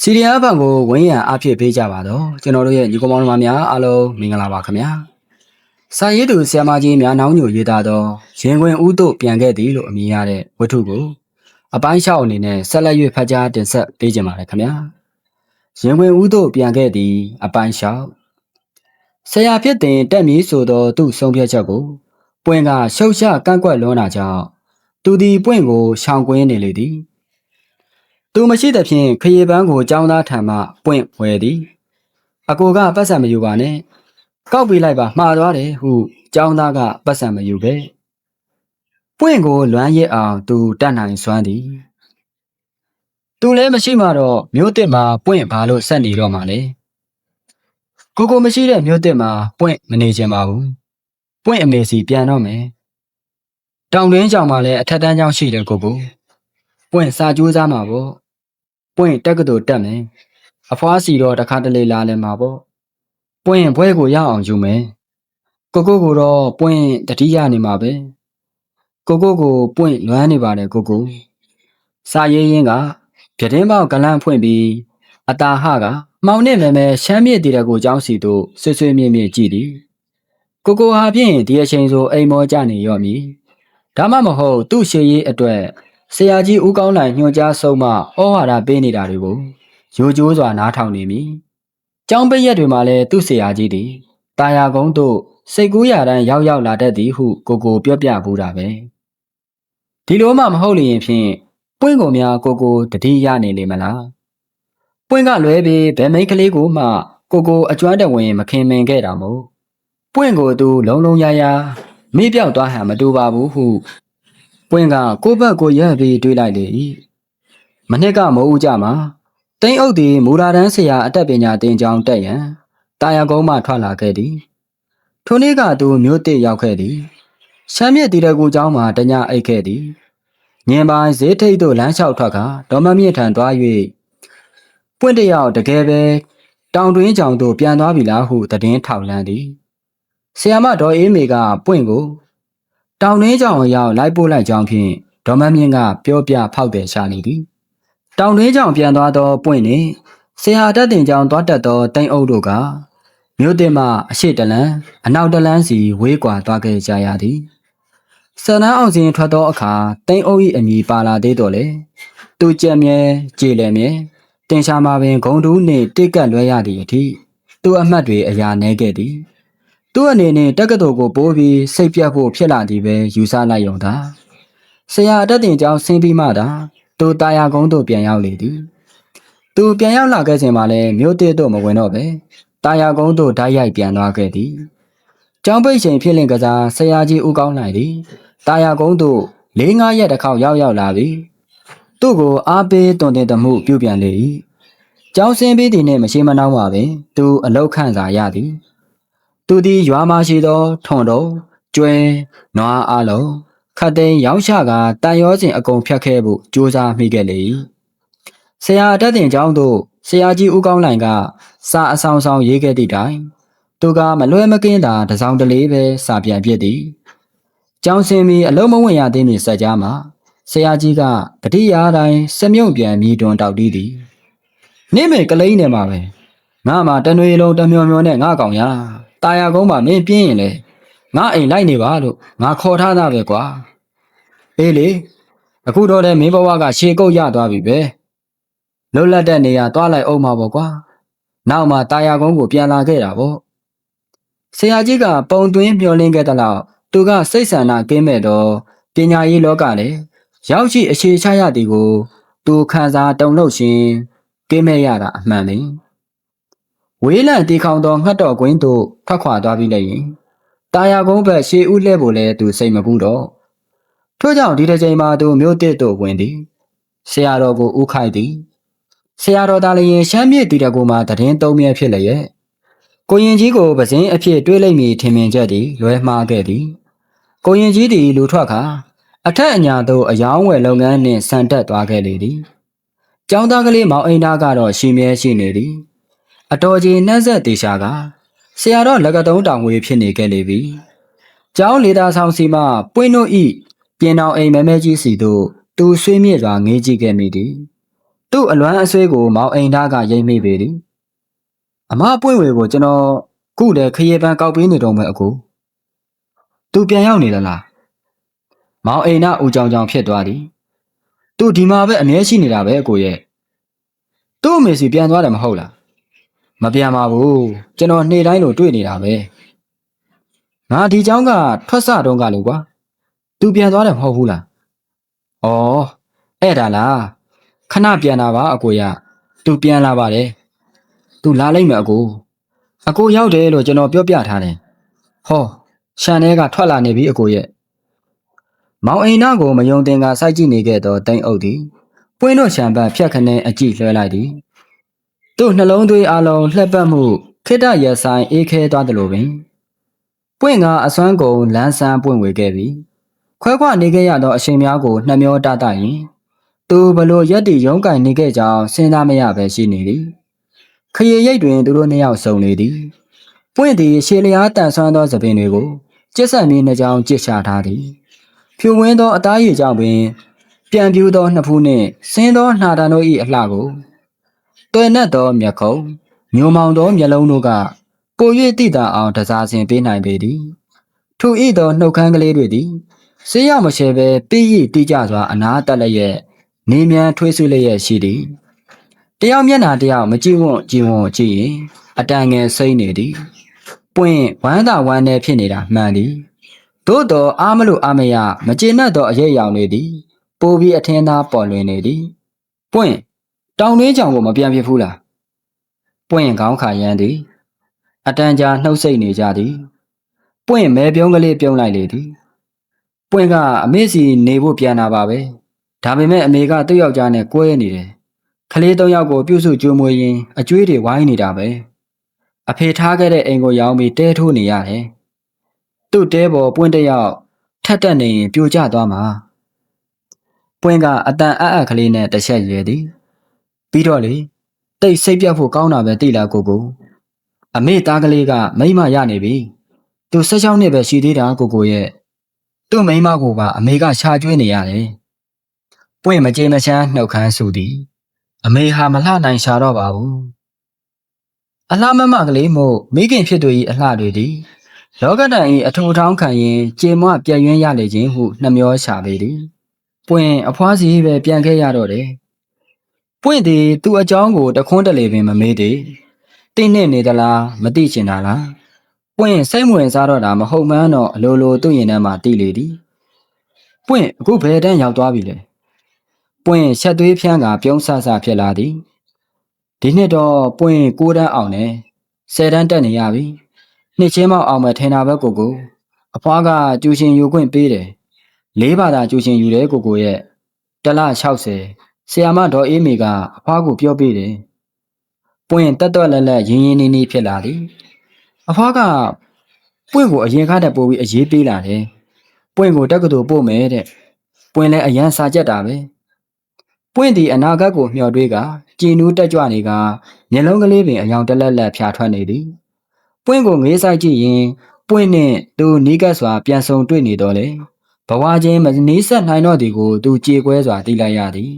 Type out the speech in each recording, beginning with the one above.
စီရီယာဘန်ကိုဝင်းရံအဖြစ်ပေးကြပါတော့ကျွန်တော်တို့ရဲ့ညီကောင်မောင်နှမများအားလုံးမင်္ဂလာပါခင်ဗျာစာရေးသူဆရာမကြီးများနောင်းညိုရေးသားသောရင်ခွင်ဦးတို့ပြန်ခဲ့သည်လို့အမည်ရတဲ့ဝတ္ထုကိုအပိုင်းလျှောက်အနေနဲ့ဆက်လက်၍ဖတ်ကြားတင်ဆက်ပေးကြပါမယ်ခင်ဗျာရင်ခွင်ဦးတို့ပြန်ခဲ့သည်အပိုင်းလျှောက်ဆရာဖြစ်တင်တက်မည်ဆိုသောသူ့ဆုံးဖြတ်ချက်ကိုပွင့်ကရှုပ်ရှကန့်ကွက်လွန်းတာကြောင့်သူသည်ပွင့်ကိုရှောင်ကွင်းနေလေသည် သူမရှိသဖြင့်ခရီးပန်းကိုចောင်းသားထံမှပွင့်ဝယ်သည်အကိုကပတ်စံမယူပါနဲ့ကောက်ပေးလိုက်ပါမှားသွားတယ်ဟုចောင်းသားကပတ်စံမယူပဲပွင့်ကိုလွမ်းရစ်အောင်သူတတ်နိုင်စွမ်းသည်သူလည်းမရှိမှတော့မြို့တစ်မှာပွင့်ဘာလို့ဆက်နေတော့မှလဲကိုကိုမရှိတဲ့မြို့တစ်မှာပွင့်မနေချင်ပါဘူးပွင့်အမေစီပြန်တော့မယ်တောင်တွင်းကြောင်မှာလည်းအထက်တန်းကျောင်းရှိတယ်ကိုကိုပွင့်စာကြိုးစားမှာပေါ့ ပွင့်တက်ကတူတက်မယ်အဖွားစီတော့တခါတလေလာလဲမှာပေါ့ပွင့်ဘွဲကိုရအောင်ယူမယ်ကိုကိုကိုတော့ပွင့်တတိယနေမှာပဲကိုကိုကိုပွင့်လွမ်းနေပါတယ်ကိုကိုစာရေးရင်းကပြတင်းပေါက်ကလန့်ဖွင့်ပြီးအတာဟကမောင်နဲ့မဲမဲရှမ်းမြစ်တီတကိုเจ้าစီတို့ဆွဆွမြင့်မြင့်ကြည့်သည်ကိုကိုဟာဖြင့်ဒီအချိန်ဆိုအိမ်မောကြနေရော့မည်ဒါမှမဟုတ်သူ့ရှေ့ရေးအတွက် ဆရာကြီးဦးကောင်းလိုင်ညွှန်ကြားဆုံးမဩဝါဒပေးနေတာတွေကိုရိုကြိုးစွာနားထောင်နေမည်။ကျောင်းပိတ်ရက်တွေမှာလည်းသူ့ဆရာကြီးသည်တာယာကုန်းတို့စိတ်ကူးရတန်းရောက်ရောက်လာတတ်သည်ဟုကိုကိုပြောပြဘူးတာပဲ။ဒီလိုမှမဟုတ်လျင်ဖြင့်ပွင့်ကုန်များကိုကိုတတိယနေလေမလား။ပွင့်ကလွဲပြီးဗဲမိတ်ကလေးကိုမှကိုကိုအကျွမ်းတဝင်မခင်မင်ခဲ့တာမို့ပွင့်ကိုသူလုံးလုံးရရမိပြောက်သွားဟန်မတူပါဘူးဟု ပွင့်ကကိုယ့်ဘက်ကိုရက်ပြီးတွေးလိုက်လေ၏မနှစ်ကမိုးဦးကြမှာတိန်အုပ်သည်မူလာတန်းဆရာအတက်ပညာသင်ကျောင်းတက်ရန်တာယာကုန်းမှထွက်လာခဲ့သည်ထိုနေ့ကသူမြို့တစ်ရောက်ခဲ့သည်ရှမ်းမြစ်တီတကူကျောင်းမှာတညအိတ်ခဲ့သည်ညင်ပိုင်းဈေးထိပ်သို့လမ်းလျှောက်ထွက်ကဒေါ်မမြင့်ထံသွား၍ပွင့်တယောက်တကယ်ပဲတောင်တွင်းကျောင်းသို့ပြန်သွားပြီလားဟုသတင်းထောက်လန်းသည်ဆရာမဒေါ်အေးမေကပွင့်ကို တောင်တွင်းကြောင်အရောက်လိုက်ပို့လိုက်ကြောင်းဖြင့်ဒေါ်မမြင့်ကပြောပြဖောက်တယ်ရှာနေသည်တောင်တွင်းကြောင်ပြန်သွားသောပွင့်နှင့်ဆရာတက်တင်ကြောင်သွားတက်သောတိန်အုပ်တို့ကမြို့တင်မှအရှိတလန်းအနောက်တလန်းစီဝေးကွာသွားခဲ့ကြရသည်ဆန္ဒအောင်စဉ်ထွက်သောအခါတိန်အုပ်၏အမည်ပါလာသေးတော်လေသူကြက်မြဲကြည်လည်းမြဲတင်ရှာမှာပင်ဂုံတူးနှင့်တိတ်ကပ်လွဲရသည့်အထိသူအမှတ်တွေအရာနေခဲ့သည် သူ့အနေနဲ့တက္ကသိုလ်ကိုပိုးပြီးစိတ်ပြတ်ဖို့ဖြစ်လာသည်ပဲယူဆလိုက်ရုံသာဆရာအတက်တင်ကျောင်းဆင်းပြီးမှသာသူတာယာကုန်းသို့ပြန်ရောက်လေသည်သူပြန်ရောက်လာခဲ့စဉ်မှာလည်းမြို့တစ်တို့မဝင်တော့ပဲတာယာကုန်းသို့ဓာတ်ရိုက်ပြန်သွားခဲ့သည်ကျောင်းပိတ်ချိန်ဖြစ်လင့်ကစားဆရာကြီးဦးကောင်းနိုင်သည်တာယာကုန်းသို့၄၅ရက်တစ်ခေါက်ရောက်ရောက်လာပြီသူ့ကိုအားပေးတွင်တင်တမှုပြုပြန်လေ၏ကျောင်းဆင်းပြီးသည်နှင့်မရှိမနှောင်းပါပင်သူအလောက်ခန့်စာရသည် သူသည်ရွာမှရှိသောထွန်တော်ကျွဲနွားအလုံးခတ်သိမ်းရောင်းချကတန်ရောစဉ်အကုန်ဖြတ်ခဲ့ဖို့ကြိုးစားမိခဲ့လေ၏ဆရာတက်တင်ကျောင်းသို့ဆရာကြီးဦးကောင်းလိုင်ကစာအဆောင်ဆောင်ရေးခဲ့သည့်တိုင်သူကမလွဲမကင်းတာတစောင်းတလေးပဲစာပြန်ပြစ်သည်ကျောင်းစင်မီအလုံးမဝင်ရသေးမီဆက်ကြားမှာဆရာကြီးကတတိယတိုင်းစမြုံပြန်မြည်တွန်တောက်တီးသည်နေ့မေကလိမ့်နေမှာပဲငါမှတနွေလုံးတမျောမျောနဲ့ငါကောင်ရ တာယာကုန်းမှာမင်းပြင်းရင်လေငါအိမ်လိုက်နေပါလို့ငါခေါ်ထားတာပဲကွာအေးလေအခုတော့လေမင်းဘဝကရှေကုတ်ရသွားပြီပဲလွတ်လပ်တဲ့နေရာသွားလိုက်အောင်မှာပေါ့ကွာနောက်မှတာယာကုန်းကိုပြန်လာခဲ့တာပေါ့ဆရာကြီးကပုံသွင်းမျောလင်းခဲ့တဲ့လောက်သူကစိတ်ဆန္ဒကင်းမဲ့တော့ပညာရေးလောကလည်းရောက်ရှိအခြေချရသည်ကိုသူခံစားတုံလို့ရှင်ကင်းမဲ့ရတာအမှန်ပဲ ဝေးလံတီခေါင်သောငှက်တော်ကွင်းသို့ထွက်ခွာသွားပြီးလည်းရင်တာယာကုန်းဘက်ရှေးဦးလှဲ့ဖို့လဲသူစိတ်မကူတော့ထို့ကြောင့်ဒီတစ်ချိန်မှာသူမြို့တစ်သို့ဝင်သည်ဆရာတော်ကိုဥခိုက်သည်ဆရာတော်သားလည်းရင်ရှမ်းမြေတီတကူမှာတည်င်းသုံးမြဲဖြစ်လျက်ကိုရင်ကြီးကိုပစင်းအဖြစ်တွေးလိုက်မိထင်မြင်ချက်သည်လွဲမှားခဲ့သည်ကိုရင်ကြီးသည်လူထွက်ခါအထက်အညာသို့အယောင်းဝယ်လုပ်ငန်းနှင့်ဆန်တက်သွားခဲ့လေသည်ကျောင်းသားကလေးမောင်အိမ်သားကတော့ရှိမြဲရှိနေသည် အတော်ကြီးနှက်ဆက်တေရှာကဆရာတော်လက်ကတုံးတောင်ဝေးဖြစ်နေခဲ့လေပြီ။ကျောင်းလေသာဆောင်စီမှပွင့်တို့ဤပြင်တော်အိမ်မဲမဲကြီးစီတို့သူဆွေးမြေ့စွာငေးကြည့်ခဲ့မိသည်။သူ့အလွမ်းအဆွေးကိုမောင်အိမ်သားကရိမ့်မိပေသည်အမပွင့်ဝေကိုကျွန်တော်ခုတည်းခရီးပန်းကောက်ပေးနေတော့မယ်အကိုသူပြန်ရောက်နေသလားမောင်အိမ်သားဦးကြောင်ကြောင်ဖြစ်သွားသည်သူဒီမှာပဲအမြဲရှိနေတာပဲအကိုရဲ့သူ့အမေစီပြန်သွားတယ်မဟုတ်လား မပြန်ပါဘူးကျွန်တော်နေ့တိုင်းလိုတွေ့နေတာပဲငါဒီเจ้าကထွက်စတုံးကလေကွာသူပြန်သွားတယ်မဟုတ်ဘူးလားဩအဲ့ဒါလားခဏပြန်လာပါအကိုရသူပြန်လာပါတယ်သူလာလိုက်မယ်အကိုအကိုရောက်တယ်လို့ကျွန်တော်ပြောပြထားတယ်ဟောရှန်ထဲကထွက်လာနေပြီအကိုရဲ့မောင်အိမ်နာကိုမယုံတင်ကစိုက်ကြည့်နေခဲ့တော့တိန်အုပ်သည်ပွင့်တို့ရှံပန်းဖြတ်ခနဲအကြည့်လွှဲလိုက်သည် သူ့နှလုံးသွေးအလုံးလှက်ပတ်မှုခိတ္တရဆိုင်အေးခဲသွားသလိုပင်ပွင့်ကအစွမ်းကုန်လန်းဆန်းပွင့်ဝေခဲ့ပြီခွဲခွနေခဲ့ရသောအရှင်များကိုနှမျောတတရင်သူဘလို့ရက်တီရုံးကင်နေခဲ့ကြောင်းစဉ်းစားမရပဲရှိနေသည်ခရီးရိတ်တွင်သူတို့နှစ်ယောက်စုံနေသည်ပွင့်သည်ရှေလျားတန်ဆွမ်းသောသပင်တွေကိုကျက်ဆက်မင်းနှစ်ကြောင်ကျစ်ချထားသည်ဖြူဝင်းသောအသားရည်ကြောင့်ပင် ပြန်ပြူသောနှစ်ဖူးနှင့်ဆင်းသောနှာတန်တို့၏အလှကို တွယ်နက်သောမျက်ခုံးညိုမောင်သောမျက်လုံးတို့ကပို၍တိတာအောင်တစားစဉ်ပေးနိုင်ပေသည်ထိုဤသောနှုတ်ခမ်းကလေးတွေသည်ဆေးရမရှဲပဲပြည့်ရည်တိကျစွာအနာတက်လျက်နေမြန်ထွေးဆွေးလျက်ရှိသည်တယောက်မျက်နှာတယောက်မကြည့်ဝွန့်ကြည့်ဝွန့်ကြည့်ရင်အတန်ငယ်စိမ့်နေသည်ပွင့်ဝမ်းသာဝမ်းနဲ့ဖြစ်နေတာမှန်သည်သို့တော်အားမလို့အားမရမကျေနပ်သောအရေးအယောင်တွေသည်ပိုပြီးအထင်သာပေါ်လွင်နေသည်ပွင့် တောင်တွင်းကြောင်ကိုမပြန်ဖြစ်ဘူးလားပွင့်ခေါင်းခါရမ်းသည်အတန်ကြာနှုတ်ဆက်နေကြသည်ပွင့်မဲပြုံးကလေးပြုံးလိုက်လေသည်ပွင့်ကအမေစီနေဖို့ပြန်လာပါပဲဒါပေမဲ့အမေကသူ့ယောက်ျားနဲ့ကွဲနေတယ်ကလေးသုံးယောက်ကိုပြုစုကြိုးမွေးရင်းအကျွေးတွေဝိုင်းနေတာပဲအဖေထားခဲ့တဲ့အိမ်ကိုရောင်းပြီးတဲထိုးနေရတယ်သူ့တဲပေါ်ပွင့်တယောက်ထက်တက်နေရင်ပြိုကျသွားမှာပွင့်ကအတန်အအပ်ကလေးနဲ့တစ်ချက်ရွယ်သည် ပြီးတော့လေတိတ်စိတ်ပြတ်ဖို့ကောင်းတာပဲသိလားကိုကိုအမေသားကလေးကမိမရနေပြီသူ၁၆နှစ်ပဲရှိသေးတာကိုကိုရဲ့သူ့မိမကိုပါအမေကရှာကျွေးနေရတယ်ပွင့်မကြေမချမ်းနှုတ်ခမ်းဆူသည်အမေဟာမလှနိုင်ရှာတော့ပါဘူးအလှမမကလေးမို့မိခင်ဖြစ်သူ၏အလှတွေသည်လောကတန်၏အထူထောင်းခံရင်ကြေမွပြည့်ရင်းရလေခြင်းဟုနှမျောရှာပေသည်ပွင့်အဖွားစီပဲပြန်ခဲ့ရတော့တယ် ပွင့်သည်သူ့အကြောင်းကိုတခွန်းတလေပင်မမေးသေးတင်းနဲ့နေသလားမသိချင်တာလားပွင့်စိတ်ဝင်စားတော့တာမဟုတ်မှန်းတော့အလိုလိုသူ့ရင်ထဲမှာတိလေသည်ပွင့်အခုဘယ်တန်းရောက်သွားပြီလဲပွင့်ချက်သွေးဖြန်းကပြုံးဆဆဖြစ်လာသည်ဒီနှစ်တော့ပွင့်၉တန်းအောင်နဲ့၁၀တန်းတက်နေရပြီနှစ်ချင်းမောက်အောင်မထင်တာပဲကိုကိုအဖွားကကျူရှင်ယူခွင့်ပေးတယ်လေးပါးသာကျူရှင်ယူတယ်ကိုကိုရဲ့တလ60 ဆီယာမဒေါ်အေးမေကအဖွားကိုပြောပေးတယ်ပွင့်တက်တော့လက်လက်ရင်းရင်းနှီးနှီးဖြစ်လာသည်အဖွားကပွင့်ကိုအရင်ကားတက်ပို့ပြီးအရေးပေးလာတယ်ပွင့်ကိုတက္ကသိုလ်ပို့မယ်တဲ့ပွင့်လည်းအရန်စာကြက်တာပဲပွင့်သည်အနာဂတ်ကိုမျှော်တွေးကကြည်နူးတက်ကြွနေကမျက်လုံးကလေးပင်အယောင်တလက်လက်ဖြာထွက်နေသည်ပွင့်ကိုငေးဆိုင်ကြည့်ရင်ပွင့်နှင့်သူနီးကပ်စွာပြန်ဆုံတွေ့နေတော့လေဘဝချင်းမနီးဆက်နိုင်တော့သည်ကိုသူကြေကွဲစွာသိလိုက်ရသည်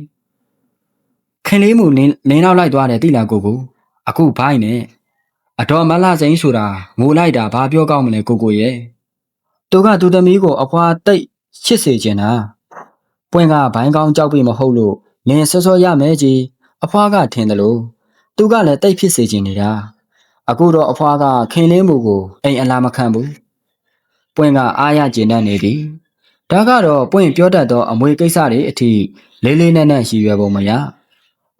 ခင်လေးမူလင်းလင်းနောက်လိုက်သွားတယ်သိလားကိုကိုအခုဘိုင်းနဲ့အတော်မလှစိန်ဆိုတာငိုလိုက်တာဘာပြောကောင်းမလဲကိုကိုရဲ့သူကသူသမီးကိုအဖွာတိတ်ချစ်စေချင်တာပွင့်ကဘိုင်းကောင်းကြောက်ပြီမဟုတ်လို့လင်းစောစောရမယ်ကြီးအဖွားကထင်တယ်လို့သူကလည်းတိတ်ဖြစ်စေချင်နေတာအခုတော့အဖွားကခင်လင်းမှုကိုအိမ်အလားမခံဘူးပွင့်ကအားရကျင်တတ်နေသည်ဒါကတော့ပွင့်ပြောတတ်သောအမွေကိစ္စတွေအထိလေးလေးနက်နက်ရှိရွယ်ပုံမရ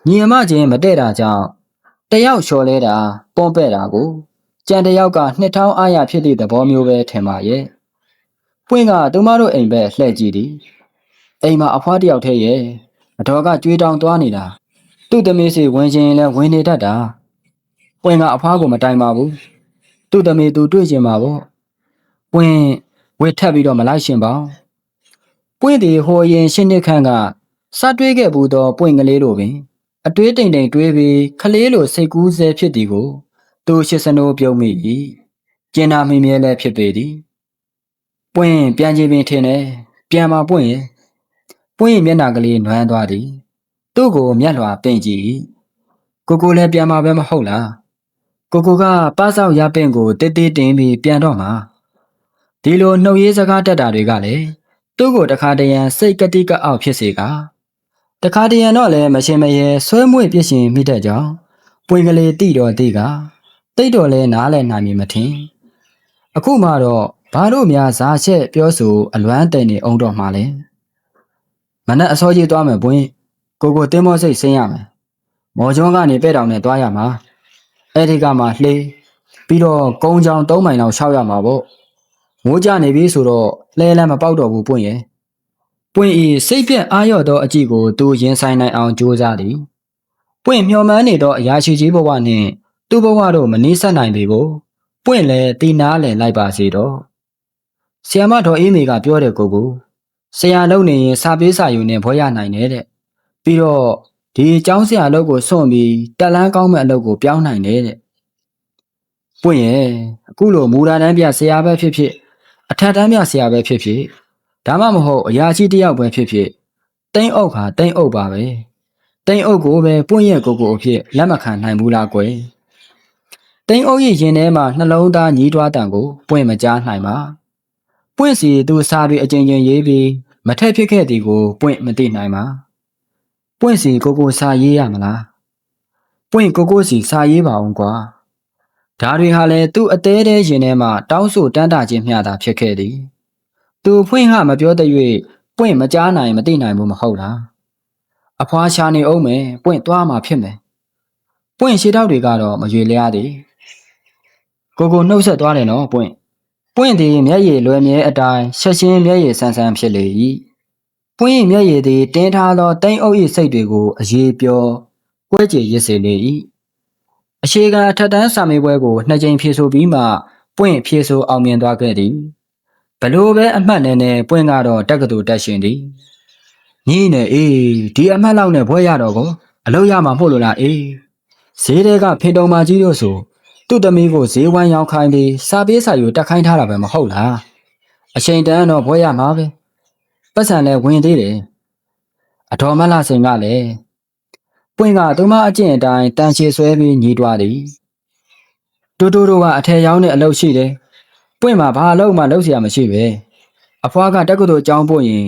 ညီအမချင်းမတည့်တာကြောင့်တယောက်လျှော်လဲတာပွန်ပဲ့တာကိုကြံတယောက်ကနှစ်ထောင်းအားရဖြစ်သည့်သဘောမျိုးပဲထင်ပါရဲ့ပွင့်ကသူမတို့အိမ်ဘက်လှည့်ကြည့်သည်အိမ်မှာအဖွားတယောက်တည်းရဲ့အတော်ကကြွေးတောင်သွားနေတာသူ့သမီးစီဝင်ခြင်းလဲဝင်နေတတ်တာပွင့်ကအဖွားကိုမတိုင်ပါဘူးသူ့သမီးသူတွေ့ကျင်ပါပေါ့ပွင့်ဝစ်ထပ်ပြီးတော့မလိုက်ရှင်ပါပွင့်သည်ဟိုရင်ရှင်းနှစ်ခန့်ကစတွေးခဲ့ဘူးသောပွင့်ကလေးလိုပင် အတွေးတိမ်တိမ်တွေးပြီးခလေးလိုစိတ်ကူးဆဲဖြစ်သည်ကို သူရှစ်စနိုးပြုံးမိ၏ကျင်နာမိမြဲလည်းဖြစ်ပေသည်ပွင့်ပြန်ခြင်းပင်ထင်တယ်ပြန်မှာပွင့်ရင်ပွင့်ရင်မျက်နှာကလေးနွမ်းသွားသည်သူ့ကိုမျက်လွှာပင့်ကြည့်ကိုကိုလည်းပြန်မှာပဲမဟုတ်လားကိုကိုကပါးစောက်ရပင့်ကိုတစ်တစ်တင်းပြီးပြန်တော့မှာဒီလိုနှုတ်ရေးစကားတက်တာတွေကလည်းသူ့ကိုတခါတရံစိတ်ကတိကအောက်ဖြစ်စေကား တခါတရံတော့လည်းမရှင်မရဲဆွဲမွေ့ပြစ်ရှင်မိတဲ့ကြောင့်ပွင့်ကလေးတိတော့တိကတိတ်တော့လဲနားလဲနိုင်မည်မထင်အခုမှတော့ဘာလို့များဇာချက်ပြောဆိုအလွမ်းတဲ့နေအောင်တော့မှလဲမနက်အစောကြီးသွားမယ်ပွင့်ကိုကိုတင်းမောစိတ်ဆင်းရမယ်မော်ကျွန်းကနေပဲ့တောင်နဲ့သွားရမှာအဲ့ဒီကမှလှေးပြီးတော့ကုန်းချောင်၃မိုင်လောက်ရှောက်ရမှာပေါ့မိုးကြနေပြီဆိုတော့လဲလန်းမပေါက်တော့ဘူးပွင့်ရဲ့ ပွင့်ဤစိတ်ပြက်အာရော့သောအကြည့်ကိုသူရင်ဆိုင်နိုင်အောင်ကြိုးစားသည်ပွင့်မျှော်မှန်းနေသောအရာရှိကြီးဘဝနှင့်သူ့ဘဝတို့မနှီးဆက်နိုင်ပေကိုပွင့်လဲတီနာလဲလိုက်ပါစေတော့ဆီယမတော်အေးမေကပြောတဲ့ကိုကိုဆရာလုံနေရင်စာပေးစာယူနေဘွဲရနိုင်တယ်တဲ့ပြီးတော့ဒီအကြောင်းဆရာအလုပ်ကိုစွန့်ပြီးတက်လန်းကောင်းမဲ့အလုပ်ကိုပြောင်းနိုင်တယ်တဲ့ပွင့်ရဲ့အခုလိုမူရာတန်းပြဆရာပဲဖြစ်ဖြစ်အထက်တန်းပြဆရာပဲဖြစ်ဖြစ် ဒါမှမဟုတ်အရာရှိတစ်ယောက်ပဲဖြစ်ဖြစ်တိမ့်အုပ်ခါတိမ့်အုပ်ပါပဲတိမ့်အုပ်ကိုပဲပွင့်ရဲ့ကိုကိုအဖြစ်လက်မခံနိုင်ဘူးလားကွယ်တိမ့်အုပ်ရဲ့ရင်ထဲမှာနှလုံးသားညီးတွားတန်ကိုပွင့်မကြားနိုင်ပါပွင့်စီသူစာပြီးအကြိမ်ကြိမ်ရေးပြီးမထက်ဖြစ်ခဲ့သည်ကိုပွင့်မသိနိုင်ပါပွင့်စီကိုကိုစာရေးရမလားပွင့်ကိုကိုစီစာရေးပါအောင်ကွာဒါတွေဟာလည်းသူ့အသေးသေးရင်ထဲမှာတောင်းဆိုတန်းတာခြင်းမျှတာဖြစ်ခဲ့သည် သူဖွင့်ဟမပြောတဲ့၍ပွင့်မကြားနိုင်မသိနိုင်ဘူးမဟုတ်လားအဖွားရှာနေအောင်မယ်ပွင့်သွားမှာဖြစ်မယ်ပွင့်ရှေးတောက်တွေကတော့မရွေလျားသည်ကိုကိုနှုတ်ဆက်သွားတယ်နော်ပွင့်ပွင့်သည်မျက်ရည်လွယ်မြဲအတိုင်းဆက်ရှင်းမျက်ရည်ဆန်းဆန်းဖြစ်လေ၏ပွင့်မျက်ရည်သည်တင်းထားသောတိမ်အုပ်၏စိတ်တွေကိုအရေးပြောကွဲကြေရစ်စေလေ၏အရှိကအထက်တန်းစာမေးပွဲကိုနှစ်ကြိမ်ဖြေဆိုပြီးမှပွင့်ဖြေဆိုအောင်မြင်သွားခဲ့သည် ဘလို့ပဲအမှတ်နဲ့နဲ့ပွင့်ကတော့တက္ကသိုလ်တက်ရှင်သည်ညီနဲ့အေးဒီအမှတ်လောက်နဲ့ဘွဲရတော့ကိုအလုပ်ရမှာမဟုတ်လို့လားအေးဈေးတွေကဖေတုံမာကြီးတို့ဆိုသူ့သမီးကိုဈေးဝမ်းရောက်ခိုင်းပြီးစာပေးစာယူတက်ခိုင်းထားတာပဲမဟုတ်လားအချိန်တန်းတော့ဘွဲရမှာပဲပတ်စံလည်းဝင်သေးတယ်အတော်မလှစိန်ကလည်းပွင့်ကသူမအကျင့်အတိုင်းတန်ချေဆွဲပြီးညီးတွားသည်တူတူတို့ကအထက်ရောက်တဲ့အလုပ်ရှိတယ် ပွင့်မှာဘာအလုပ်မှလုပ်เสียမရှိပဲအဖွားကတက္ကသိုလ်ကျောင်းပို့ရင်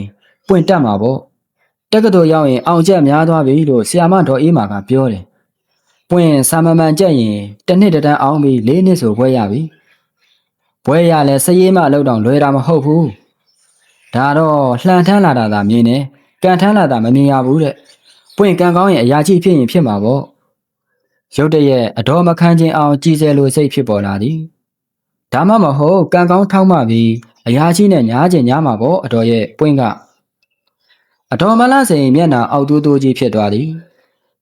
ပွင့်တက်မှာပေါ့တက္ကသိုလ်ရောက်ရင်အောင်ချက်များသွားပြီလို့ဆရာမတော်အေးမာကပြောတယ်ပွင့်စာမမှန်ကြက်ရင်တစ်နှစ်တန်းအောင်ပြီးလေးနှစ်ဆိုဘွဲရပြီဘွဲရလဲစရေးမအလုပ်တော့လွယ်တာမဟုတ်ဘူးဒါတော့လှန်ထမ်းလာတာသာမြင်တယ်ကန်ထမ်းလာတာမမြင်ရဘူးတဲ့ပွင့်ကန်ကောင်းရင်အရာကြီးဖြစ်ရင်ဖြစ်မှာပေါ့ရုတ်တရက်အတော်မခံခြင်းအောင်ကြည်စဲလိုစိတ်ဖြစ်ပေါ်လာသည် ဒါမှမဟုတ်ကန်ကောင်းထောက်မှပြီးအရာကြီးနဲ့ညားကျင်ညားမှာပေါ့အတော်ရဲ့ပွင့်ကအတော်မလားစိန်မျက်နှာအောက်တူးတူးကြီးဖြစ်သွားသည်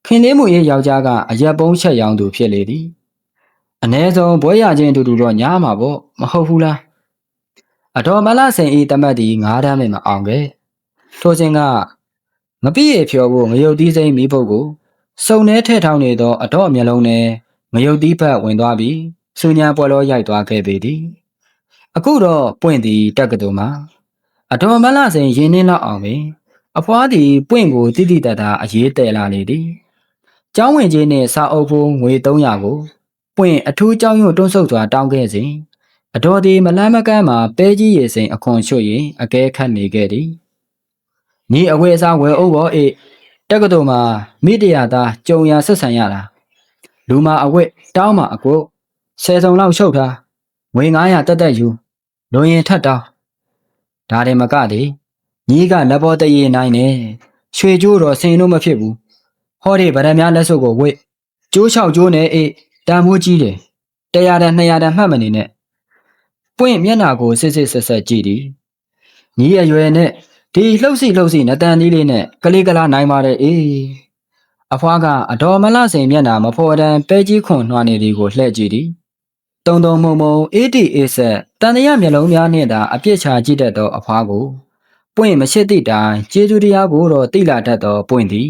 ခင်လေးမှုရဲ့ယောက်ျားကအရက်ပုံးချက်ရောင်သူဖြစ်လေသည်အ ਨੇ ဆုံးဘွဲရခြင်းအတူတူတော့ညားမှာပေါ့မဟုတ်ဘူးလားအတော်မလားစိန်ဤတမတ်သည်ငားတမ်းနဲ့မအောင်ခဲ့ထိုစဉ်ကမပြည့်ရဖြော်ဖို့ငရုတ်သီးစိမ့်မိဖို့ကိုစုံနေထဲ့ထောင်းနေသောအတော့မျက်လုံးနဲ့ငရုတ်သီးဖက်ဝင်သွားပြီး စူညာပွဲလောရိုက်သွားခဲ့ပေသည်အခုတော့ပွင့်သည်တက်ကတူမှာအတော်မလစိန်ရင်းနှင်းလောက်အောင်ပင်အဖွားသည်ပွင့်ကိုတိတိတတ်တာအရေးတယ်လာလေသည်ကျောင်းဝင်ချင်းနှင့်စာအုပ်ဖို့ငွေ300ကိုပွင့်အထူးကျောင်းရုံတွန်းဆုပ်စွာတောင်းခဲ့စဉ်အတော်သည်မလန်းမကန်းမှာပဲကြီးရည်စိန်အခွန်ချွတ်ရင်အကဲခတ်နေခဲ့သည်ညီအဝဲအစားဝယ်အုပ်ပေါ်အေးတက္ကသိုလ်မှာမိတရာသားကြုံရဆက်ဆံရတာလူမာအဝက်တောင်းမှာအကုတ် ဆယ်စုံလောက်ချုပ်ထားငွေ900တက်တက်ယူလွန်ရင်ထက်တောင်းဒါတယ်မကသေးညီကလက်ပေါ်တရေနိုင်နေရွှေကျိုးတော့စင်လို့မဖြစ်ဘူးဟောဒီဗရမများလက်စုပ်ကိုဝိတ်ကျိုးချောက်ကျိုးနေအေးတန်မိုးကြီးတယ်100တန်200တန်မှတ်မနေနဲ့ပွင့်မျက်နာကိုစစ်စစ်ဆက်ဆက်ကြည့်သည်ညီအရွယ်နဲ့ဒီလှုပ်စီလှုပ်စီနတန်ကြီးလေးနဲ့ကလေးကလာနိုင်ပါတယ်အေးအဖွားကအတော်မလစိန်မျက်နာမဖော်တန်ပဲကြီးခွန်နှွားနေသည်ကိုလှည့်ကြည့်သည် တုံတုံမုံမုံအေးတီအေးဆက်တန်တရမျက်လုံးများနှင့်သာအပြစ်ချကြည့်တတ်သောအဖွားကိုပွင့်မရှိသည့်တိုင်ကျေးဇူးတရားကိုတော့တိလာတတ်သောပွင့်သည်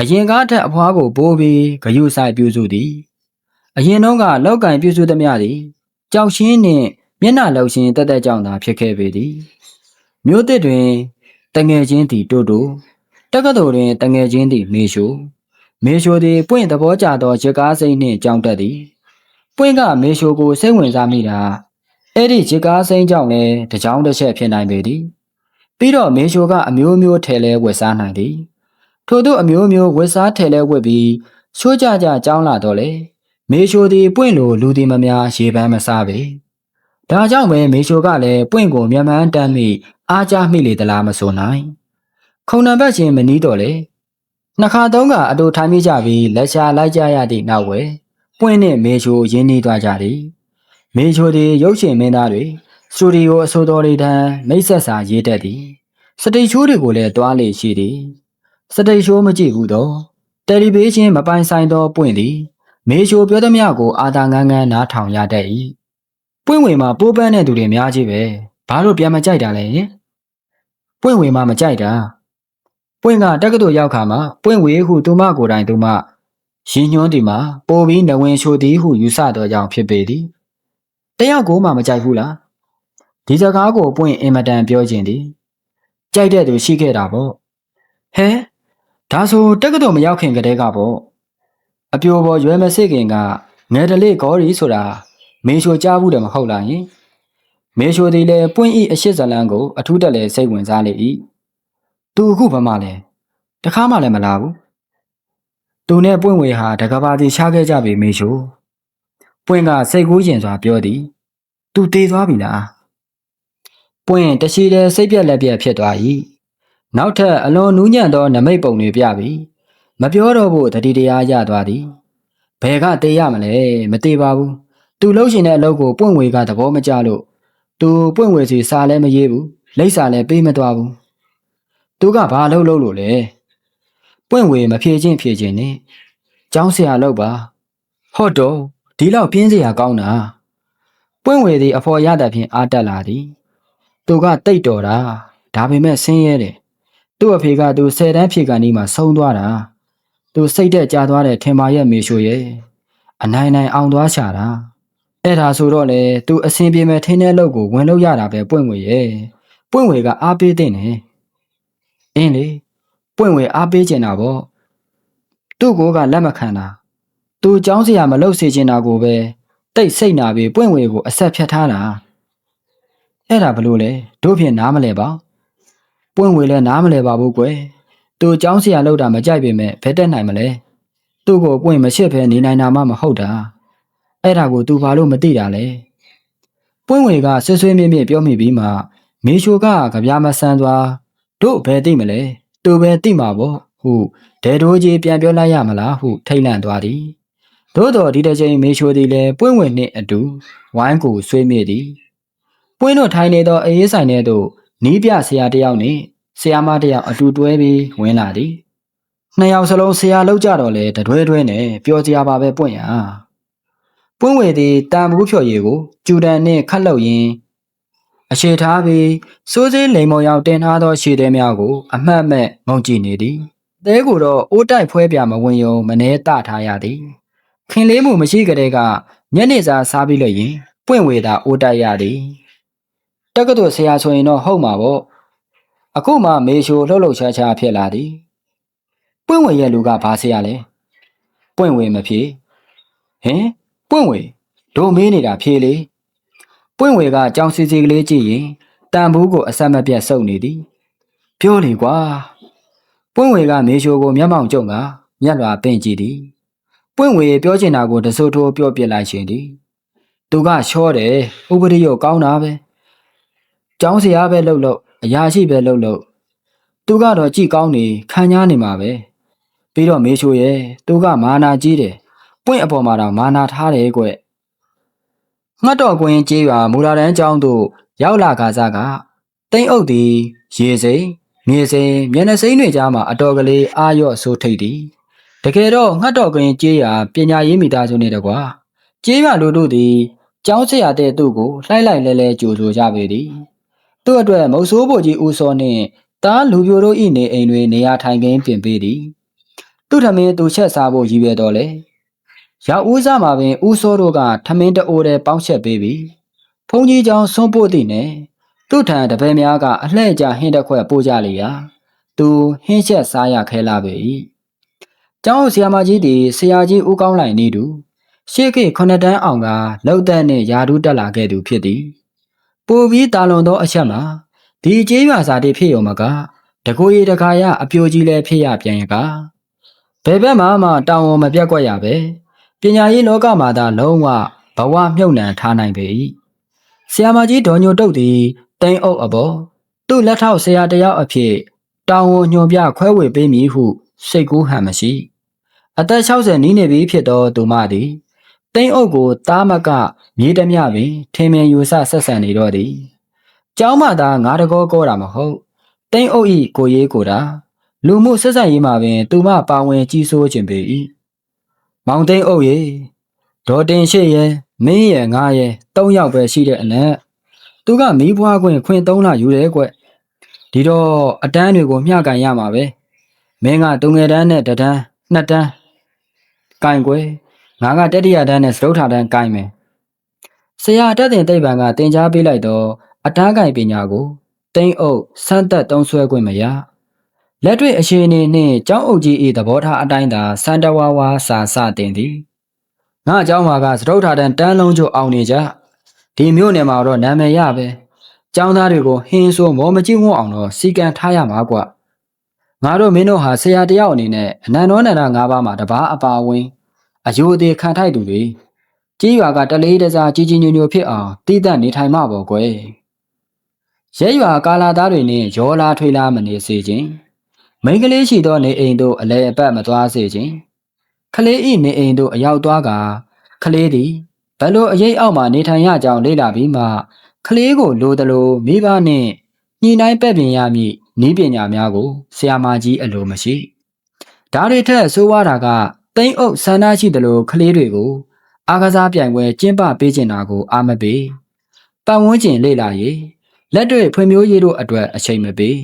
အရင်ကားထက်အဖွားကိုပိုးပြီးဂယုဆိုင်ပြုစုသည်အရင်တော့ကလောက်ကင်ပြုစုသမျှသည်ကြောက်ရှင်းနှင့်မျက်နှာလှုပ်ရှင်းတက်တက်ကြောင်သာဖြစ်ခဲ့ပေသည်မြို့တစ်တွင်တငယ်ချင်းသည်တိုးတိုးတက္ကသိုလ်တွင်တငယ်ချင်းသည်မေရှိုမေရှိုသည်ပွင့်သဘောကျသောရကားစိမ့်နှင့်ကြောင်းတက်သည် ပွင့်ကမေရှိုကိုစိတ်ဝင်စားမိတာအဲ့ဒီရကားစိမ့်ကြောင့်လည်းတကြောင်တစ်ချက်ဖြစ်နိုင်ပေသည်ပြီးတော့မေရှိုကအမျိုးမျိုးထဲလဲဝက်စားနိုင်သည်ထို့သောအမျိုးမျိုးဝက်စားထဲလဲဝက်ပြီးရှိုးကြကြကြောင်းလာတော့လေမေရှိုသည်ပွင့်လိုလူသည်မများရေပန်းမစားပေဒါကြောင့်ပဲမေရှိုကလည်းပွင့်ကိုမြန်မှန်တမ်းမိအားကြမိလေသလားမဆိုနိုင်ခုံနံပါတ်ချင်းမနီးတော့လေနှစ်ခါသုံးခါအတူထိုင်မိကြပြီးလက်ရှာလိုက်ကြရသည့်နောက်ဝဲ ပွင့်နှင့်မေချိုရင်းနှီးသွားကြသည်မေချိုသည်ရုပ်ရှင်မင်းသားတွေစတူဒီယိုအဆိုတော်တွေထံမိတ်ဆက်စာရေးတတ်သည်စတိတ်ချိုးတွေကိုလည်းတွားလေရှိသည်စတိတ်ချိုးမကြည့်ဘူးတော့တယ်လီဗေးရှင်းမပိုင်ဆိုင်သောပွင့်သည်မေချိုပြောသမျှကိုအာသာငန်းငန်းနားထောင်ရတတ်၏ပွင့်ဝင်မှာပိုးပန်းတဲ့သူတွေများကြီးပဲဘာလို့ပြန်မကြိုက်တာလဲပွင့်ဝင်မှာမကြိုက်တာပွင့်ကတက္ကသိုလ်ရောက်ခါမှာပွင့်ဝေဟုသူမကိုယ်တိုင်သူမ ရင်းညွှန်းဒီမှာပိုပြီးနဝင်ချိုသည်ဟုယူဆသောကြောင့်ဖြစ်ပေသည်တယောက်ကိုမှမကြိုက်ဘူးလားဒီစကားကိုပွင့်အင်မတန်ပြောခြင်းသည်ကြိုက်တဲ့သူရှိခဲ့တာပေါ့ဟဲဒါဆိုတက္ကသိုလ်မရောက်ခင်ကတည်းကပေါ့အပြိုပေါ်ရွယ်မစစ်ခင်ကငယ်တလေးဂေါ်ရီဆိုတာမေချိုကြားဘူးတယ်မဟုတ်လားယင်မေချိုသည်လည်းပွင့်ဤအရှိဇလန်းကိုအထူးတက်လဲစိတ်ဝင်စားလေ၏သူအခုဘာမှလဲတခါမှလည်းမလာဘူး သူနဲ့ပွင့်ဝေဟာတကဘာစီရှားခဲ့ကြပြီမေချိုပွင့်ကစိတ်ကူးရင်စွာပြောသည်သူတေးသွားပြီလားပွင့်တရှိတဲ့စိတ်ပြက်လက်ပြက်ဖြစ်သွား၏နောက်ထပ်အလွန်နူးညံ့သောနမိတ်ပုံတွေပြပြီးမပြောတော့ဖို့တတိတရားရသွားသည်ဘယ်ကတေးရမလဲမတေးပါဘူးသူလှုပ်ရှင်တဲ့အလုပ်ကိုပွင့်ဝေကသဘောမကျလို့သူပွင့်ဝေစီစာလည်းမရေးဘူးလိပ်စာလည်းပေးမသွားဘူးသူကဘာလုပ်လို့လို့လဲ ပွင့်ဝေမဖြေချင်းဖြေချင်းနဲ့ကျောင်းဆရာလုပ်ပါဟုတ်တော့ဒီလောက်ပြင်းစရာကောင်းတာပွင့်ဝေသည်အဖော်ရတဲ့ဖြင့်အားတက်လာသည်သူကတိတ်တော်တာဒါပေမဲ့ဆင်းရဲတယ်သူ့အဖေကသူဆယ်တန်းဖြေကန်ဒီမှာဆုံးသွားတာသူစိတ်တက်ကြသွားတဲ့ထင်ပါရဲ့မေရှိုရဲ့အနိုင်နိုင်အောင်သွားချတာအဲ့ဒါဆိုတော့လေသူအစင်ပြေမဲ့ထင်းတဲ့လောက်ကိုဝင်လို့ရတာပဲပွင့်ဝေရဲ့ပွင့်ဝေကအားပေးတဲ့နဲ့အင်းလေ ပွင့်ဝေအားပေးကျင်တာပေါ့သူ့ကိုကလက်မခံတာသူចောင်းစရာမလုပ်စေချင်တာကိုပဲတိတ်စိတ်နာပြီးပွင့်ဝေကိုအဆက်ဖြတ်ထားတာအဲ့ဒါဘလို့လဲတို့ဖြင့်နားမလဲပါပွင့်ဝေလည်းနားမလဲပါဘူးကွယ်သူចောင်းစရာလုပ်တာမကြိုက်ပေမဲ့ဘယ်တက်နိုင်မလဲသူ့ကိုပွင့်မရှိဖဲနေနိုင်တာမှမဟုတ်တာအဲ့ဒါကိုသူဘာလို့မသိတာလဲပွင့်ဝေကဆွဆွေးမြင့်မြင့်ပြောမိပြီးမှမေရှိုကကြပြားမဆန်းသွားတို့ဘယ်သိမလဲ သူပဲသိမှာပေါ့ဟုဒဲတိုးကြီးပြန်ပြောလိုက်ရမလားဟုထိတ်လန့်သွားသည်သို့တော်ဒီတစ်ချိန်မေချိုသည်လည်းပွင့်ဝင်နှင့်အတူဝိုင်းကိုဆွေးမြေ့သည်ပွင့်တို့ထိုင်နေသောအေးဆိုင်ထဲသို့နီးပြဆရာတစ်ယောက်နှင့်ဆရာမတစ်ယောက်အတူတွဲပြီးဝင်လာသည်နှစ်ယောက်စလုံးဆရာလောက်ကြတော့လေတတွဲတွဲနဲ့ပြောကြပါပဲပွင့်ရပွင့်ဝေသည်တန်ဘူးဖြော်ရည်ကိုကျူတန်နှင့်ခတ်လောက်ရင်း အရှိထားပြီးစိုးစေးလိမ်မော်ရောက်တင်ထားသောရှည်သေးများကို အမှတ်မဲ့ငုံကြည့်နေသည်။တဲကိုတော့အိုးတိုက်ဖွဲပြမဝင်ယုံမနှဲတထားရသည်။ခင်လေးမှုမရှိကြတဲ့ကညနေစာစားပြီးလို့ရင်ပွင့်ဝေတာအိုးတိုက်ရသည်။တက္ကသိုလ်ဆရာဆိုရင်တော့ဟုတ်မှာပေါ့။အခုမှမေရှိုလှုပ်လှုပ်ရှားရှားဖြစ်လာသည်။ပွင့်ဝေရဲ့လူကဘာဆရာလဲ။ပွင့်ဝေမဖြေ။ဟင်ပွင့်ဝေဒိုမေးနေတာဖြေလေ။ ပွင့်ဝေကကြောင်စီစီကလေးကြည့်ရင်တန်ဘူးကိုအဆက်မပြတ်စုပ်နေသည်ပြောလေကွာပွင့်ဝေကမေရှိုကိုမျက်မှောင်ကျုံကမျက်လွှာပင့်ကြည့်သည်ပွင့်ဝေပြောချင်တာကိုတဆိုးထိုးပြောပြလိုက်ရှင်သည်သူကချောတယ်ဥပဒေရောကောင်းတာပဲကျောင်းစရာပဲလှုပ်လှုပ်အရာရှိပဲလှုပ်လှုပ်သူကတော့ကြည်ကောင်းနေခံညားနေမှာပဲပြီးတော့မေရှိုရဲ့သူကမာနာကြီးတယ်ပွင့်အပေါ်မှာတော့မာနာထားတယ်ကွ ငှတ်တော်ကွင်းကျေးရွာမူလာတန်းကျောင်းသို့ရောက်လာခါစားကတိမ့်အုပ်သည်ရေစိမ်မြေစိမ်မျက်နှာစိမ်းတွေကြားမှာအတော်ကလေးအာရော့ဆိုးထိတ်သည်တကယ်တော့ငှတ်တော်ကွင်းကျေးရွာပညာရေးမိသားစုနေတကွာကျေးရွာလူတို့သည်ကျောင်းဆရာတဲ့သူ့ကိုလှိုက်လိုက်လဲလဲကြိုဆိုကြပေသည်သူ့အတွက်မုတ်ဆိုးဖို့ကြီးဦးစောနှင့်တားလူပြိုတို့ဤနေအိမ်တွင်နေရာထိုင်ခင်းပြင်ပေးသည်သူ့ထမင်းသူချက်စားဖို့ရည်ရွယ်တော်လဲ ရောက်ဦးစားမှာပင်ဦးစောတို့ကထမင်းတအိုးတည်းပေါင်းချက်ပေးပြီးဖုန်ကြီးကျောင်းဆွန့်ပို့သည်နဲ့သူ့ထံတပည့်များကအလှဲ့ကြဟင်းတစ်ခွက်ပို့ကြလေရာသူဟင်းချက်စားရခဲလာပေ၏ကျောင်းအုပ်ဆရာမကြီးသည်ဆရာကြီးဦးကောင်းလိုက်နေသူရှေ့ခေတ်ခုနှစ်တန်းအောင်ကလောက်သက်နှင့်ယာဒူးတက်လာခဲ့သူဖြစ်သည်ပိုပြီးတာလွန်သောအချက်မှာဒီကျေးရွာစာတိဖြစ်ရုံမကတကူရီတခါရအပြိုကြီးလည်းဖြစ်ရပြန်ရကားဘယ်ဘက်မှမှတောင်းဝန်မပြတ်ကွက်ရပဲ ပညာရေးလောကမှာသာလုံးဝဘဝမြုပ်နှံထားနိုင်ပေ၏ဆရာမကြီးဒေါ်ညိုတုတ်သည်တိန်အုပ်အပေါ်သူ့လက်ထောက်ဆရာတယောက်အဖြစ်တောင်းဝန်ညွှန်ပြခွဲဝေပေးမည်ဟုစိတ်ကူးဟန်မရှိအသက်60နီးနေပြီဖြစ်သောသူမသည်တိန်အုပ်ကိုတားမကမြေးတမျှပင်ထင်မြင်ယူဆဆက်ဆံနေတော့သည်ကျောင်းမှသာငါတကောကောတာမဟုတ်တိန်အုပ်ဤကိုရေးကိုတာလူမှုဆက်ဆံရေးမှာပင်သူမပါဝင်ကြီးစိုးခြင်းပေ၏ မောင်တိန်အုပ်ရေဒေါ်တင်ရှိရဲ့မင်းရဲ့ငါရဲ့၃ယောက်ပဲရှိတဲ့အနက်သူကမီးပွားခွင့်ခွင့်၃လယူတယ်ကွဒီတော့အတန်းတွေကိုမျှကန်ရမှာပဲမင်းကတုံငယ်တန်းနဲ့တတန်းနှစ်တန်းကင်ကွယ်ငါကတတိယတန်းနဲ့စတုထာတန်းကင်မယ်ဆရာတက်တင်သိပ္ပံကတင် जा ပေးလိုက်တော့အတန်းကင်ပညာကိုတိန်အုပ်စမ်းသက်သုံးဆွဲခွင့်မရ လက်တွေ့အခြေအနေနှင့်ကျောင်းအုပ်ကြီး၏သဘောထားအတိုင်းသာစန်တဝါဝါစာစတင်သည်ငါအကြောင်းမှာကစတုထာတန်တန်းလုံးကျအောင်နေကြဒီမြို့နယ်မှာတော့နာမည်ရပဲကျောင်းသားတွေကိုဟင်းဆိုးမောမကြည့်ဝန်းအောင်တော့စီကံထားရမှာကွာငါတို့မင်းတို့ဟာဆရာတယောက်အနေနဲ့အနန္တောနန္ဒ၅ပါးမှာတပါးအပါဝင်အယုအသေးခံထိုက်သူတွေကြီးရွာကတလေးတစားကြီးကြီးညိုညိုဖြစ်အောင်တည်တတ်နေထိုင်မှာပေါ့ကွယ်ရဲရွာကာလာသားတွေနဲ့ရောလာထွေလာမနေစေခြင်း မိန်းကလေးရှိသောနေအိမ်တို့အလဲအပတ်မသွားစေခြင်းခလေးဤနေအိမ်တို့အရောက်သွားကခလေးသည်ဘလို့အရေးအောက်မှနေထိုင်ရကြောင်းလေ့လာပြီးမှခလေးကိုလိုသလိုမိဘနှင့်ညှိနှိုင်းပဲ့ပြင်ရမည့်ဤပညာများကိုဆရာမကြီးအလိုမရှိဒါတွေထက်ဆိုးဝါးတာကတိမ့်အုပ်ဆန္ဒရှိသလိုခလေးတွေကိုအားကစားပြိုင်ပွဲကျင်းပပေးကျင်တာကိုအားမပေးပတ်ဝန်းကျင်လေ့လာရေးလက်တွေ့ဖွံ့ဖြိုးရေးတို့အတွက်အချိန်မပေး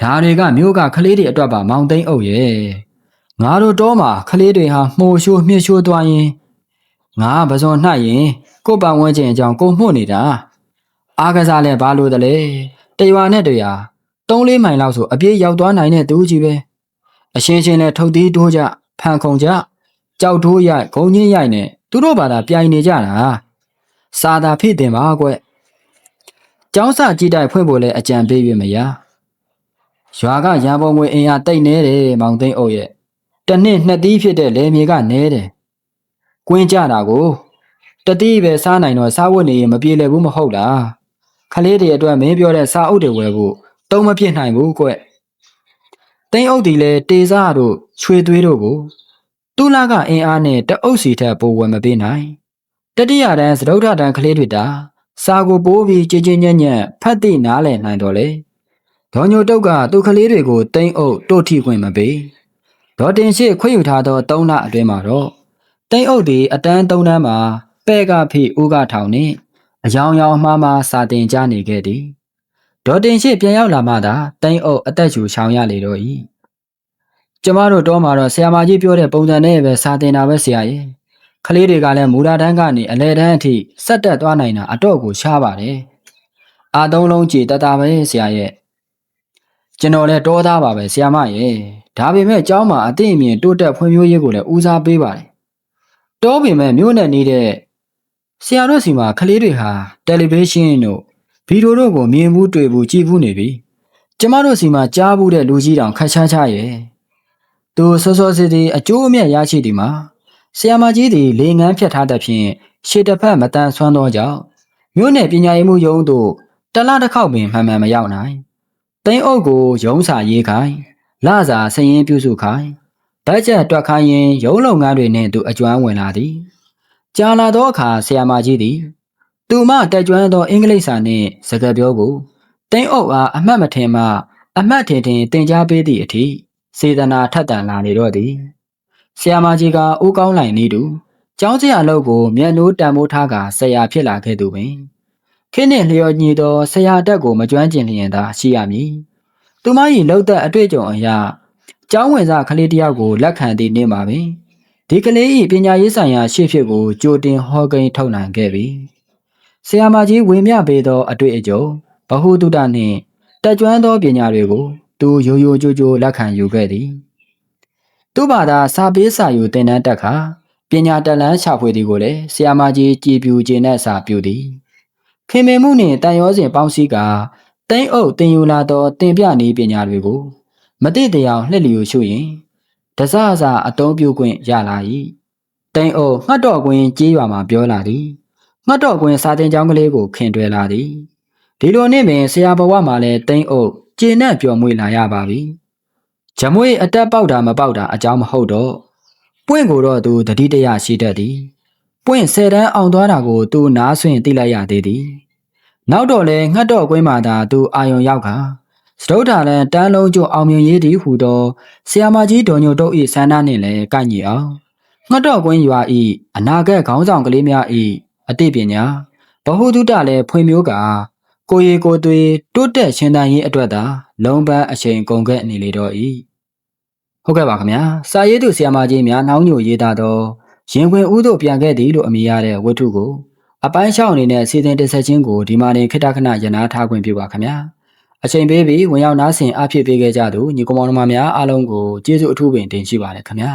ဒါတွေကမျိုးကခလေးတွေအတွက်ပါမောင်သိမ့်အုပ်ရဲ့ငါတို့တော့မှာခလေးတွေဟာမှုှရှိုးမြှရှိုးသွားရင်ငါပစုံနှိုက်ရင်ကို့ပတ်ဝန်းကျင်အကြောင်းကိုမှု့နေတာအားကစားလဲဘာလို့တလဲတရွာနဲ့တရွာ၃၄မိုင်လောက်ဆိုအပြေးရောက်သွားနိုင်တဲ့သူကြီးပဲအရှင်းရှင်းလဲထုတ်သီးတိုးကြဖန်ခုံကြကြောက်ထိုးရိုက်ဂုံချင်းရိုက်နဲ့သူတို့ဘာသာပြိုင်နေကြတာစာသာဖိတင်ပါကွကျောင်းစာကြည့်တိုက်ဖွင့်ဖို့လဲအကြံပေးရမရ ရွာကရန်ပုံငွေအင်အားတိတ်နေတယ်မောင်သိန်းအုပ်ရဲ့တနှစ်နှစ်သီးဖြစ်တဲ့လယ်မြေကနဲတယ်ကွင်းကြတာကိုတတိပဲစားနိုင်တော့စားဝတ်နေရင်မပြေလည်ဘူးမဟုတ်လားခလေးတွေအတွက်မင်းပြောတဲ့စာအုပ်တွေဝယ်ဖို့တုံးမဖြစ်နိုင်ဘူးကွတိန်အုပ်ဒီလဲတေစားတို့ချွေသွေးတို့ကိုသူလာကအင်အားနဲ့တအုပ်စီထက်ပိုဝယ်မပေးနိုင်တတိယတန်းသဒုဋ္ဌတန်းကလေးတွေတာစာကိုပိုးပြီးကြည်ကြည်ညံ့ညံ့ဖတ်သိနားလည်နိုင်တော့လေ ဒေါ်ညိုတုတ်ကသူ့ကလေးတွေကိုတိန်အုပ်တို့ထိခွင့်မပေးဒေါ်တင်ရှိခွင့်ယူထားသော၃လအတွင်းမှာတော့တိန်အုပ်ဒီအတန်း၃တန်းမှာပဲ့ကဖိဦးကထောင်နှင့်အယောင်ယောင်မှားမှားစာတင်ကြနေခဲ့သည်ဒေါ်တင်ရှိပြန်ရောက်လာမှသာတိန်အုပ်အသက်ရှူချောင်ရလေတော့၏ကျမတို့တော့မှာတော့ဆရာမကြီးပြောတဲ့ပုံစံနဲ့ပဲစာတင်တာပဲဆရာရဲ့ကလေးတွေကလည်းမူလာတန်းကနေအလဲတန်းအထိဆက်တက်သွားနိုင်တာအတော့ကိုရှားပါတယ်အာသုံးလုံးကြည်တတပဲဆရာရဲ့ ကျွန်တော်လည်းတောသားပါပဲဆရာမရဲ့ဒါပေမဲ့ကျောင်းမှာအသိအမြင်တိုးတက်ဖွံ့ဖြိုးရေးကိုလည်းဦးစားပေးပါတယ်တောပေမဲ့မြို့နယ်နေတဲ့ဆရာတို့စီမှာကလေးတွေဟာတယ်လီဗေးရှင်းတို့ဗီဒီယိုတို့ကိုမြင်မှုတွေ့မှုကြည့်ဘူးနေပြီကျမတို့စီမှာကြားဘူးတဲ့လူကြီးတောင်ခက်ချားချားရဲ့သူစောစောစီစီအကျိုးအမြတ်ရရှိသည်မှာဆရာမကြီးသည်လေငန်းဖြတ်ထားသဖြင့်ရှေ့တစ်ဖက်မတန်ဆွမ်းသောကြောင့်မြို့နယ်ပညာရေးမှုရုံးသို့တလားတစ်ခေါက်ပင်မှန်မှန်မရောက်နိုင် သိန်းအုပ်ကိုရုံးစာရေးခိုင်းလစာစရင်ပြုစုခိုင်းဘတ်ဂျက်တွက်ခိုင်းရင်ရုံးလုပ်ငန်းတွေနဲ့သူအကျွမ်းဝင်လာသည်ကြာလာသောအခါဆရာမကြီးသည်သူမတက်ကျွမ်းသောအင်္ဂလိပ်စာနှင့်စကားပြောကိုသိန်းအုပ်အားအမှတ်မထင်မှအမှတ်ထင်ထင်တင် जा ပေးသည့်အထိစေတနာထက်တန်လာနေတော့သည်ဆရာမကြီးကဦးကောင်းလိုက်နေတူကျောင်းစရာအလုပ်ကိုမျက်နှိုးတန်မိုးထားကဆရာဖြစ်လာခဲ့သူပင် ခင်းနှင့်လျော်ညီသောဆရာတက်ကိုမကျွမ်းကျင်လျင်သာရှိရမည်သူမ၏လှုပ်သက်အတွေ့အကြုံအရာကျောင်းဝင်စားကလေးတယောက်ကိုလက်ခံသည့်နေ့မှာပင်ဒီကလေး၏ပညာရေးဆိုင်ရာရှေ့ဖြစ်ကိုကြိုတင်ဟောကိန်းထုတ်နိုင်ခဲ့ပြီဆရာမကြီးဝေမျှပေးသောအတွေ့အကြုံဗဟုသုတနှင့်တက်ကြွသောပညာတွေကိုသူရိုးရိုးကြိုးကြိုးလက်ခံယူခဲ့သည်သူ့ဘာသာစာပေးစာယူသင်တန်းတက်ခါပညာတလန်းရှာဖွေသည်ကိုလည်းဆရာမကြီးကြည်ပြူခြင်းနဲ့စာပြုသည် ခင်မင်မှုနှင့်တန်ရောစဉ်ပေါင်းစည်းကာတိမ့်အုပ်တင်ယူလာသောတင်ပြနည်းပညာတွေကိုမတိတရားလှည့်လျူရှုရင်တစအစအတုံးပြုခွင့်ရလာ၏တိမ့်အုပ်ငှတ်တော်ကွင်းကြေးရွာမှာပြောလာသည်ငှတ်တော်ကွင်းစာတင်ကျောင်းကလေးကိုခင်တွယ်လာသည်ဒီလိုနဲ့ပင်ဆရာဘဝမှာလည်းတိမ့်အုပ်ကျေနပ်ပျော်မွေ့လာရပါပြီဂျမွေအတက်ပေါက်တာမပေါက်တာအကြောင်းမဟုတ်တော့ပွင့်ကိုတော့သူတတိတရရှိတတ်သည် ပွင့်ဆယ်တန်းအောင်သွားတာကိုသူနားဆွင့်သိလိုက်ရသေးသည်နောက်တော့လဲငှတ်တော်ကွင်းမှာသာသူအာယုံရောက်ကစတုထာလန်တန်းလုံးကျအောင်မြင်ရေးသည်ဟူသောဆရာမကြီးဒေါ်ညိုတို့၏ဆန္ဒနှင့်လည်းကိုက်ညီအောင်ငှတ်တော်ကွင်းရွာ၏အနာဂတ်ခေါင်းဆောင်ကလေးများ၏အသိပညာဘ ഹു တုတလည်းဖွင့်မျိုးကကိုရီကိုသွေးတိုးတက်ရှင်သန်ရေးအတွက်သာလုံးပန်းအချိန်ကုန်ခဲ့နေလေတော့၏ဟုတ်ကဲ့ပါခင်ဗျာစာရေးသူဆရာမကြီးများနှောင်းညိုရေးသားသော ရင်ခွင်ဦးတို့ပြန်ခဲ့သည်လို့အမည်ရတဲ့ဝတ္ထုကိုအပိုင်းရှောင်းအနေနဲ့စီစဉ်တင်ဆက်ခြင်းကိုဒီမှာနေခိတခဏရနာထားခွင့်ပြုပါခင်ဗျာအချိန်ပေးပြီးဝင်ရောက်နားဆင်အားဖြစ်ပေးခဲ့ကြသူညီကောင်မောင်နှမများအားလုံးကိုကျေးဇူးအထူးပင်တင်ရှိပါတယ်ခင်ဗျာ